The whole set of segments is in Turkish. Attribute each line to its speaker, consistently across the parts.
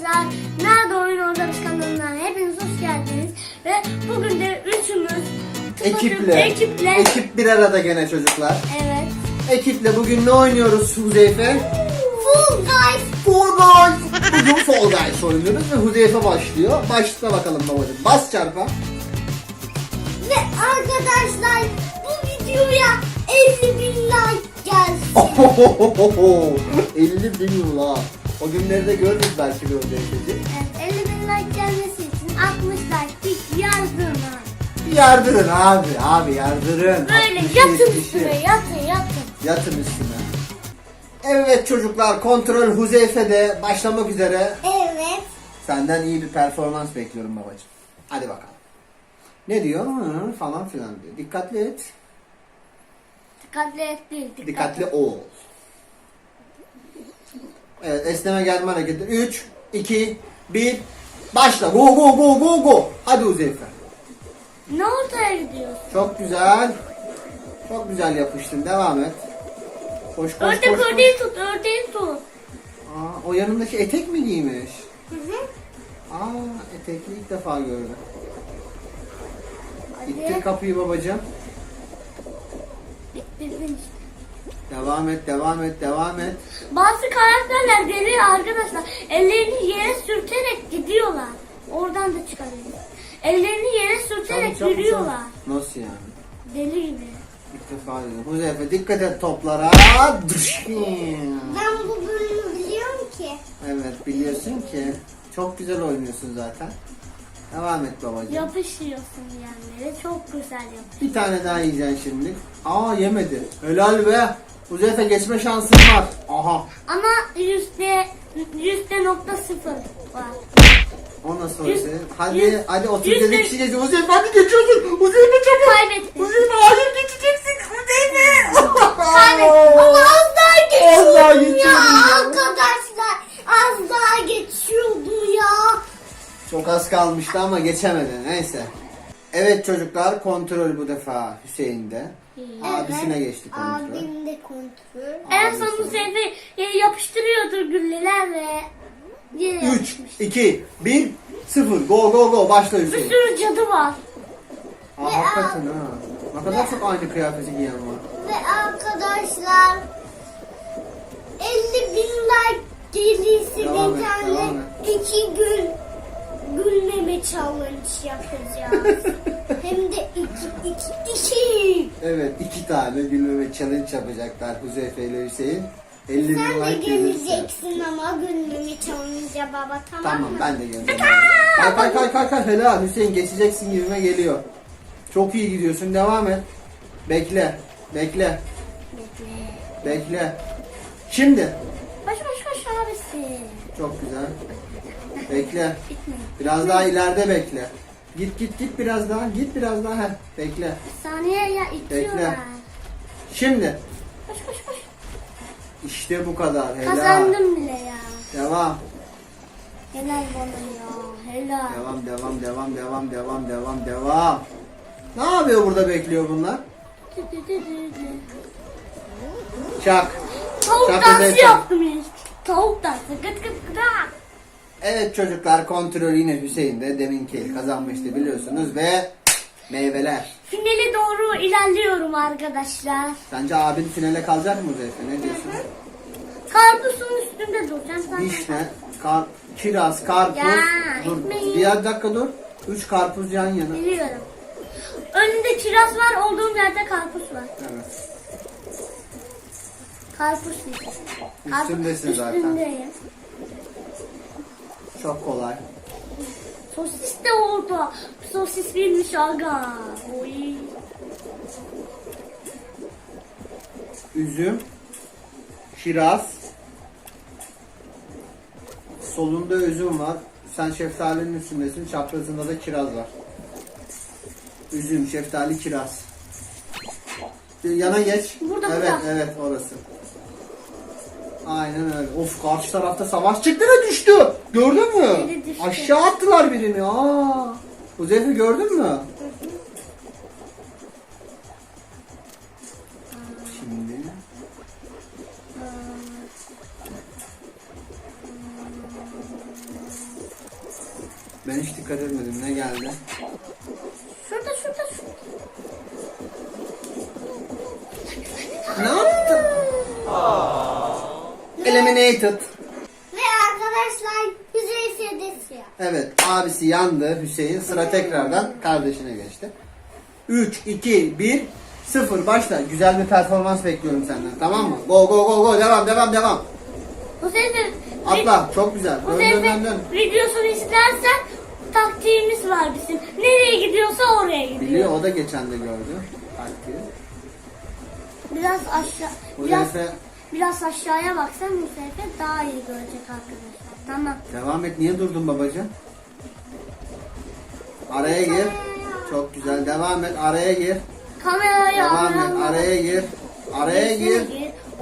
Speaker 1: arkadaşlar. Nerede Oyun Oynarız kanalına hepiniz hoş geldiniz. Ve bugün de üçümüz
Speaker 2: Ekiple.
Speaker 1: ekiple
Speaker 2: Ekip bir arada gene çocuklar.
Speaker 1: evet.
Speaker 2: Ekiple bugün ne oynuyoruz Huzeyfe?
Speaker 1: Full Guys
Speaker 2: Fall Guys. Bugün Fall Guys oynuyoruz ve Huzeyfe başlıyor. Başla bakalım babacığım. Bas çarpa.
Speaker 1: ve arkadaşlar bu videoya 50 bin like gelsin.
Speaker 2: 50 bin like. O günleri de görürüz belki bir Huzeyfe'ciğim.
Speaker 1: Evet, 50 bin like gelmesi için 60 like bir yazın ha.
Speaker 2: Yardırın abi. Abi yardırın.
Speaker 1: Böyle
Speaker 2: 60,
Speaker 1: yatın
Speaker 2: 70'i.
Speaker 1: üstüne yatın yatın.
Speaker 2: Yatın üstüne. Evet çocuklar kontrol Huzeyfe de başlamak üzere.
Speaker 1: Evet.
Speaker 2: Senden iyi bir performans bekliyorum babacığım. Hadi bakalım. Ne diyor? Hı, falan filan diyor. Dikkatli et.
Speaker 1: Dikkatli et değil.
Speaker 2: Dikkatli ol. Evet esneme gelme hareketi. 3, 2, 1. Başla. Go go go go go. Hadi Huzeyfe.
Speaker 1: Ne ortaya gidiyorsun?
Speaker 2: Çok güzel. Çok güzel yapıştın. Devam et. Koş koş
Speaker 1: Ördek
Speaker 2: koş. koş.
Speaker 1: ördeği tut, ördeği tut.
Speaker 2: Aa, o yanındaki etek mi giymiş?
Speaker 1: Hı hı.
Speaker 2: Aa etekli ilk defa gördüm. İttir
Speaker 1: Hadi.
Speaker 2: kapıyı babacığım.
Speaker 1: Bitirdin işte.
Speaker 2: Devam et, devam et, devam et.
Speaker 1: Bazı karakterler geliyor arkadaşlar. Ellerini yere sürterek gidiyorlar. Oradan da çıkarıyor. Ellerini yere sürterek
Speaker 2: Çabuk, çabuk,
Speaker 1: yürüyorlar.
Speaker 2: çabuk. Nasıl yani?
Speaker 1: Deli gibi.
Speaker 2: İlk defa dedim. Huzeyfe dikkat et toplara.
Speaker 1: Ben bu bölümü biliyorum ki.
Speaker 2: Evet biliyorsun ki çok güzel oynuyorsun zaten. Devam et babacığım.
Speaker 1: Yapışıyorsun yerlere. Çok güzel yapış.
Speaker 2: Bir tane daha yiyeceksin şimdi. Aa yemedi. Helal be. Huzeyfe geçme şansın var. Aha.
Speaker 1: Ama yüzde yüzde nokta sıfır var.
Speaker 2: O nasıl
Speaker 1: Yüz-?
Speaker 2: Hadi
Speaker 1: yüz-
Speaker 2: hadi 37
Speaker 1: yüzde-
Speaker 2: kişi geçiyor. Huzeyfe hadi geçiyorsun. Huzeyfe çabuk.
Speaker 1: Kaybettim.
Speaker 2: Huzeyfe hayır geçeceksin. Huzeyfe.
Speaker 1: Kaybettim. Ama az daha geçiyordum
Speaker 2: daha
Speaker 1: ya.
Speaker 2: geçiyordun ya.
Speaker 1: Arkadaşlar az daha geçiyordu ya.
Speaker 2: Çok az kalmıştı ama geçemedi. Neyse. Evet çocuklar kontrol bu defa Hüseyin'de. Abisine geçti kontrol.
Speaker 1: Abim de kontrol. En son Hüseyin'i yapıştırıyordur güllelerle. Yine
Speaker 2: 3,
Speaker 1: yapışmış.
Speaker 2: 2, 1, 0. Go go go. Başla
Speaker 1: Bir
Speaker 2: Hüseyin.
Speaker 1: sürü cadı var.
Speaker 2: Aa, hakikaten ha. Ne kadar çok aynı kıyafeti giyen var.
Speaker 1: Ve arkadaşlar 50 bin like gelirse
Speaker 2: Devam
Speaker 1: bir
Speaker 2: et,
Speaker 1: tane
Speaker 2: devam et.
Speaker 1: iki gün gülmeme challenge yapacağız. Hem de iki, iki, iki.
Speaker 2: Evet iki tane gülmeme challenge yapacaklar Huzeyfe ile Hüseyin. 50 bin
Speaker 1: Sen de
Speaker 2: like gelirse.
Speaker 1: geleceksin ama gülmeme challenge'a baba tamam,
Speaker 2: Tamam
Speaker 1: mı?
Speaker 2: ben de geleceğim. Kay kay kay kay kay helal Hüseyin geçeceksin gibime geliyor. Çok iyi gidiyorsun devam et. Bekle. Bekle.
Speaker 1: Bekle.
Speaker 2: Bekle. Şimdi.
Speaker 1: Koş koş koş abisi.
Speaker 2: Çok güzel. Bekle.
Speaker 1: Bitme.
Speaker 2: Biraz daha ileride bekle. Git git git biraz daha. Git biraz daha. Heh, bekle.
Speaker 1: Saniye ya itiyorlar.
Speaker 2: Şimdi.
Speaker 1: Koş koş koş.
Speaker 2: İşte bu kadar. Helal.
Speaker 1: Kazandım bile ya.
Speaker 2: Devam.
Speaker 1: Helal bana ya. Helal.
Speaker 2: Devam devam devam devam devam devam devam. Ne yapıyor burada bekliyor bunlar? Çak.
Speaker 1: Tavuk
Speaker 2: Şaka
Speaker 1: dansı yaptım ya. Tavuk dansı. Gıt gıt gıt.
Speaker 2: Evet çocuklar kontrol yine Hüseyin de deminki kazanmıştı biliyorsunuz ve meyveler.
Speaker 1: Finale doğru ilerliyorum arkadaşlar.
Speaker 2: Sence abin finale kalacak mı Zeyfe? Ne diyorsun?
Speaker 1: Karpuzun üstünde duracağım sen.
Speaker 2: Vişne, kar, kiraz, karpuz.
Speaker 1: Ya,
Speaker 2: dur, bir dakika dur. Üç karpuz yan yana.
Speaker 1: Biliyorum. Önünde kiraz var, olduğum yerde karpuz var.
Speaker 2: Evet.
Speaker 1: Karpuz değil.
Speaker 2: Üstündesin zaten.
Speaker 1: Üstündeyim.
Speaker 2: Çok kolay.
Speaker 1: Sosis de orada. Sosis bilmiş aga. Oy.
Speaker 2: Üzüm, kiraz. Solunda üzüm var. Sen şeftalinin üstündesin. Çaprazında da kiraz var. Üzüm, şeftali, kiraz. Yana geç.
Speaker 1: Burada,
Speaker 2: evet,
Speaker 1: burada.
Speaker 2: evet orası. Aynen öyle. Of karşı tarafta savaş çıktı ve düştü. Gördün mü?
Speaker 1: Biri düştü.
Speaker 2: Aşağı attılar birini. Aa. Huzeyfe gördün mü? Şimdi Ben hiç dikkat etmedim. Ne geldi? Eliminated.
Speaker 3: Ve arkadaşlar güzel sedesi ya.
Speaker 2: Evet abisi yandı Hüseyin. Sıra tekrardan kardeşine geçti. 3, 2, 1, 0 başla. Güzel bir performans bekliyorum senden tamam mı? Go go go go devam devam devam.
Speaker 1: Bu sefer
Speaker 2: Atla çok güzel. Dön dön dön dön.
Speaker 1: videosunu istersen taktiğimiz var bizim. Nereye gidiyorsa oraya gidiyor.
Speaker 2: Biliyor o da geçen de gördü. Taktiği.
Speaker 1: Biraz aşağı
Speaker 2: Bu
Speaker 1: biraz
Speaker 2: sefer
Speaker 1: biraz aşağıya baksan bu sefer daha iyi görecek arkadaşlar. Tamam.
Speaker 2: devam et. Niye durdun babacığım? Araya gir. Çok güzel. Devam et. Araya gir.
Speaker 1: Kamerayı
Speaker 2: Devam et. Araya gir. Araya gir.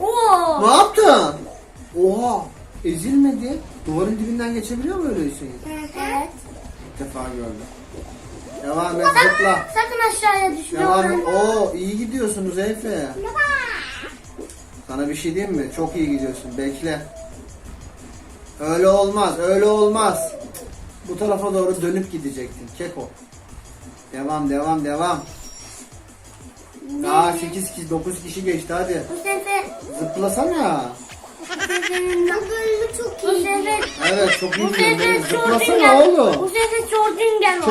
Speaker 1: Oo.
Speaker 2: Ne yaptın? Oha! Ezilmedi. Duvarın dibinden geçebiliyor mu öyle Hüseyin?
Speaker 1: Evet.
Speaker 2: İlk defa gördüm. Devam et zıpla.
Speaker 1: Sakın aşağıya düşme.
Speaker 2: Devam et. Oo iyi gidiyorsunuz Efe. Sana bir şey diyeyim mi? Çok iyi gidiyorsun. Bekle. Öyle olmaz. Öyle olmaz. Bu tarafa doğru dönüp gidecektin. Keko. Devam devam devam. Daha 8 kişi 9 kişi geçti hadi.
Speaker 1: Bu sefer
Speaker 2: Zıplasana.
Speaker 1: bu
Speaker 3: Bu bölümü çok
Speaker 1: bu
Speaker 3: iyi.
Speaker 1: sefer
Speaker 2: Evet çok iyi
Speaker 1: bu sefer
Speaker 2: Zıplasana
Speaker 1: Çordingen. Bu
Speaker 2: oğlum.
Speaker 1: sefer Çordingen oldu.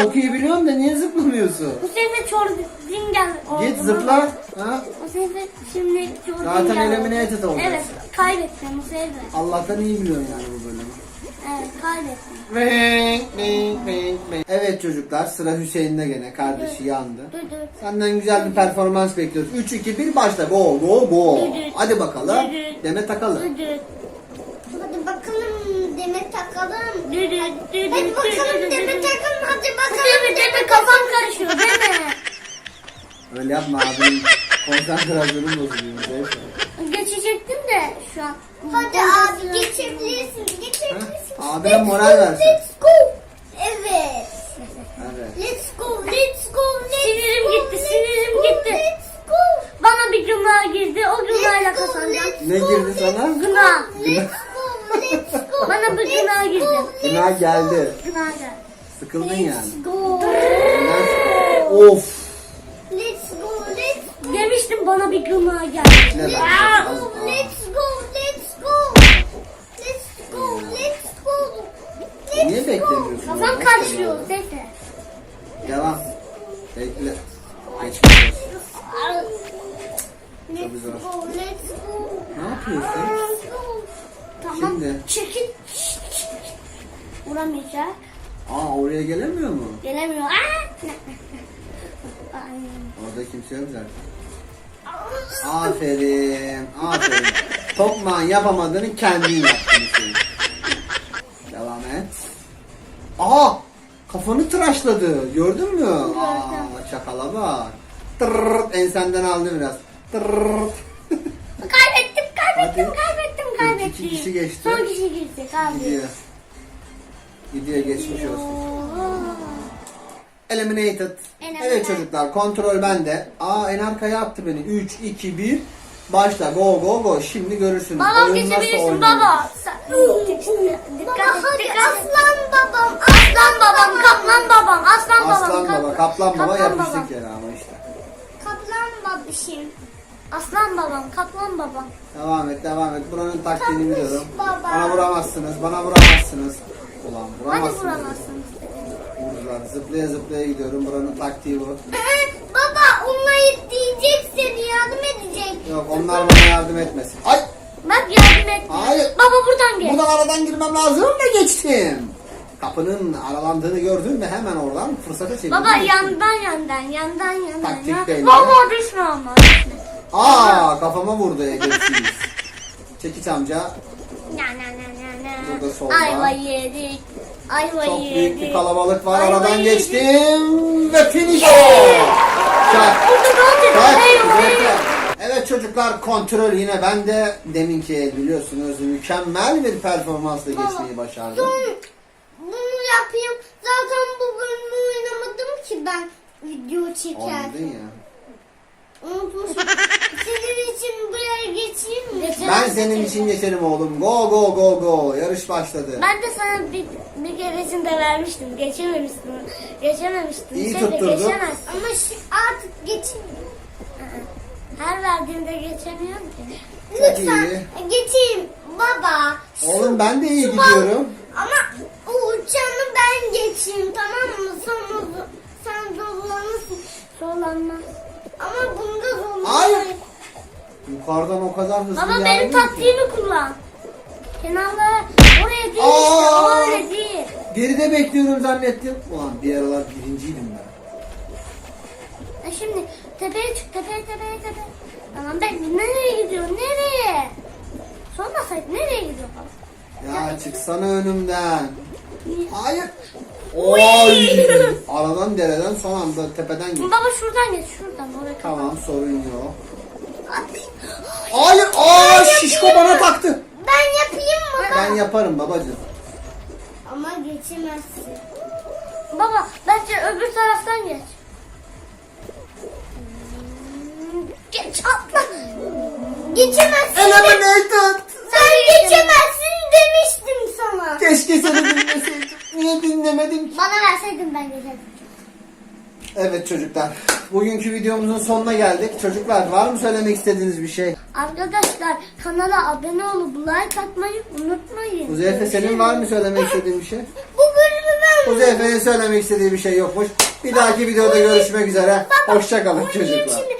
Speaker 2: Çok iyi biliyorum da niye zıplamıyorsun?
Speaker 1: Bu sefer Çordingen oldu.
Speaker 2: Git zıpla. Ha?
Speaker 1: Bu sefer şimdi Çordingen
Speaker 2: Zaten
Speaker 1: oldu.
Speaker 2: eliminated oldu.
Speaker 1: Evet kaybettim bu sefer.
Speaker 2: Allah'tan iyi biliyorsun yani bu bölümü.
Speaker 1: Evet kaybettim.
Speaker 2: Evet çocuklar sıra Hüseyin'de gene kardeşi yandı.
Speaker 1: Dur dur.
Speaker 2: Senden güzel bir performans bekliyoruz. 3 2 1 başla. Go go go. Hadi bakalım. Deme takalım.
Speaker 1: Dur dur.
Speaker 3: Hadi bakalım Demet takalım.
Speaker 1: Dur dur dur dur.
Speaker 3: Hadi bakalım
Speaker 1: dur.
Speaker 3: takalım. Hadi bakalım
Speaker 1: sefer deme kafam karışıyor deme.
Speaker 2: Öyle yapma abim. Konsantrasyonum bozuluyor.
Speaker 1: Geçecektim de şu an.
Speaker 3: Hadi abi geçebilirsin. Geçebilirsin.
Speaker 2: Ha? Abine moral versin.
Speaker 3: Let's go. Evet.
Speaker 2: Evet.
Speaker 3: Let's go. Let's go. Let's
Speaker 1: Sinirim
Speaker 3: go,
Speaker 1: gitti,
Speaker 3: let's
Speaker 1: sinirim
Speaker 3: go,
Speaker 1: gitti.
Speaker 3: Let's go.
Speaker 1: Bana bir günah girdi. O günahla
Speaker 3: Let's go,
Speaker 1: kazanacağım.
Speaker 3: let's
Speaker 2: Ne
Speaker 3: go,
Speaker 2: girdi
Speaker 3: let's
Speaker 2: sana?
Speaker 3: go,
Speaker 1: Günah.
Speaker 3: Let's go. Let's go.
Speaker 1: Bana bir günah
Speaker 3: Let's
Speaker 1: girdi.
Speaker 2: Günah geldi.
Speaker 1: Günah geldi.
Speaker 2: Sıkıldın yani.
Speaker 3: Let's go.
Speaker 2: Of.
Speaker 3: Let's go. Let's go.
Speaker 1: Demiştim bana bir günah geldi.
Speaker 3: Let's go. Let's go.
Speaker 1: Vuramayacak.
Speaker 2: Aa oraya gelemiyor mu?
Speaker 1: Gelemiyor. Aa! Ay.
Speaker 2: Orada kimse yok zaten. Aferin. Aferin. Topman yapamadığını kendin yaptın. Devam et. Aha! Kafanı tıraşladı. Gördün mü? Aa, çakala bak. Tırrrt, ensenden aldı biraz. Tırrrt.
Speaker 1: Kaybettim, kaybettim,
Speaker 2: Hadi.
Speaker 1: kaybettim,
Speaker 2: İki
Speaker 1: kaybettim.
Speaker 2: kişi geçti.
Speaker 1: Son kişi girdi, kaybettim.
Speaker 2: Gidiyor. Geçmiş olsun. Eliminated.
Speaker 1: Eliminated.
Speaker 2: Evet çocuklar kontrol bende. Aa en arkaya attı beni. 3, 2, 1. Başla go go go. Şimdi görürsünüz.
Speaker 1: Babam
Speaker 2: Oyun nasıl
Speaker 1: geçebilirsin
Speaker 2: oynanır.
Speaker 1: baba. Sen- Dikkat
Speaker 3: Baba hadi
Speaker 1: dikkat et.
Speaker 3: aslan babam.
Speaker 1: Aslan babam, kaplan babam, aslan babam.
Speaker 2: Aslan baba, kaplan baba
Speaker 1: kaplan
Speaker 2: yapıştık yere ama işte.
Speaker 3: Kaplan babişim.
Speaker 1: Aslan babam, kaplan babam.
Speaker 2: Devam et, devam et. Buranın taktiğini
Speaker 3: Kapmış
Speaker 2: biliyorum.
Speaker 3: baba.
Speaker 2: Bana vuramazsınız, bana vuramazsınız. Ulan
Speaker 1: Hadi
Speaker 2: vuramazsınız.
Speaker 1: vuramazsın.
Speaker 2: Vurdular. Zıplaya zıplaya gidiyorum. Buranın taktiği bu.
Speaker 3: Baba onunla diyecek seni yardım edecek.
Speaker 2: Yok onlar bana yardım etmesin. Ay!
Speaker 1: Bak yardım et.
Speaker 2: Hayır.
Speaker 1: Baba buradan geç.
Speaker 2: Buradan aradan girmem lazım da geçtim. Kapının aralandığını gördün mü hemen oradan fırsata çevirdim.
Speaker 1: Baba yandan yandan, yandan yandan.
Speaker 2: Taktik
Speaker 1: ya.
Speaker 2: belli.
Speaker 1: Baba düşme ama.
Speaker 2: Aa kafama vurdu edepsiz. Çekiç amca
Speaker 1: Na na na na na.
Speaker 2: Burada solda.
Speaker 1: Ayva yedik. Ayva
Speaker 2: çok
Speaker 1: yedik.
Speaker 2: büyük bir kalabalık var.
Speaker 1: Ayva
Speaker 2: Aradan
Speaker 1: yedik.
Speaker 2: geçtim ve finish. Çak.
Speaker 1: Burada ne oldu?
Speaker 2: Güzel. Evet çocuklar kontrol yine ben de deminki biliyorsunuz mükemmel bir performansla geçmeyi başardım.
Speaker 3: Son bunu yapayım. Zaten bu bölümü oynamadım ki ben video çekerken.
Speaker 2: Oynadın ya.
Speaker 3: Unutmuşum. Senin için buraya geçeyim mi?
Speaker 2: Ben senin için geçerim oğlum. Go go go go. Yarış başladı.
Speaker 1: Ben de sana bir, bir keresinde vermiştim. Geçememiştim. Geçememiştim.
Speaker 2: İyi
Speaker 1: Sen de
Speaker 2: tutturdun.
Speaker 1: geçemezsin.
Speaker 3: Ama şi- artık geçeyim.
Speaker 1: Her verdiğimde geçemiyorum ki.
Speaker 2: Çok
Speaker 3: Lütfen
Speaker 2: iyi.
Speaker 3: geçeyim baba.
Speaker 2: Oğlum ben de iyi
Speaker 3: şu
Speaker 2: gidiyorum. Yukarıdan o kadar hızlı
Speaker 1: Baba benim
Speaker 2: ki.
Speaker 1: taktiğimi kullan. Kenarlara oraya değil işte.
Speaker 2: Aa!
Speaker 1: O öyle değil.
Speaker 2: Geride bekliyorum zannettim. Ulan bir aralar birinciydim ben.
Speaker 1: E şimdi tepeye çık tepeye tepeye tepeye. Tamam ben nereye gidiyorum nereye? Sormasaydı nereye gidiyor baba?
Speaker 2: Ya çıksana önümden. Hayır. Oy. Aradan dereden son anda tepeden git.
Speaker 1: Baba şuradan geç şuradan oraya.
Speaker 2: Tamam sorun yok. Hayır. Aa şişko bana taktı.
Speaker 3: Ben yapayım mı?
Speaker 2: Ben yaparım babacığım.
Speaker 3: Ama geçemezsin.
Speaker 1: Baba bence öbür taraftan geç. Geç atla.
Speaker 3: Geçemezsin.
Speaker 2: Eliminated.
Speaker 3: Sen geçemezsin demiştim sana.
Speaker 2: Keşke seni dinleseydim. Niye dinlemedim ki?
Speaker 1: Bana verseydin ben geçerdim.
Speaker 2: Evet çocuklar. Bugünkü videomuzun sonuna geldik. Çocuklar var mı söylemek istediğiniz bir şey?
Speaker 1: Arkadaşlar kanala abone olup like atmayı unutmayın.
Speaker 2: Uzeyfe senin var mı söylemek istediğin bir şey?
Speaker 3: Bu bölümü ben
Speaker 2: Uzeyfe'nin söylemek istediği bir şey yokmuş. Bir dahaki videoda görüşmek üzere. Hoşçakalın çocuklar.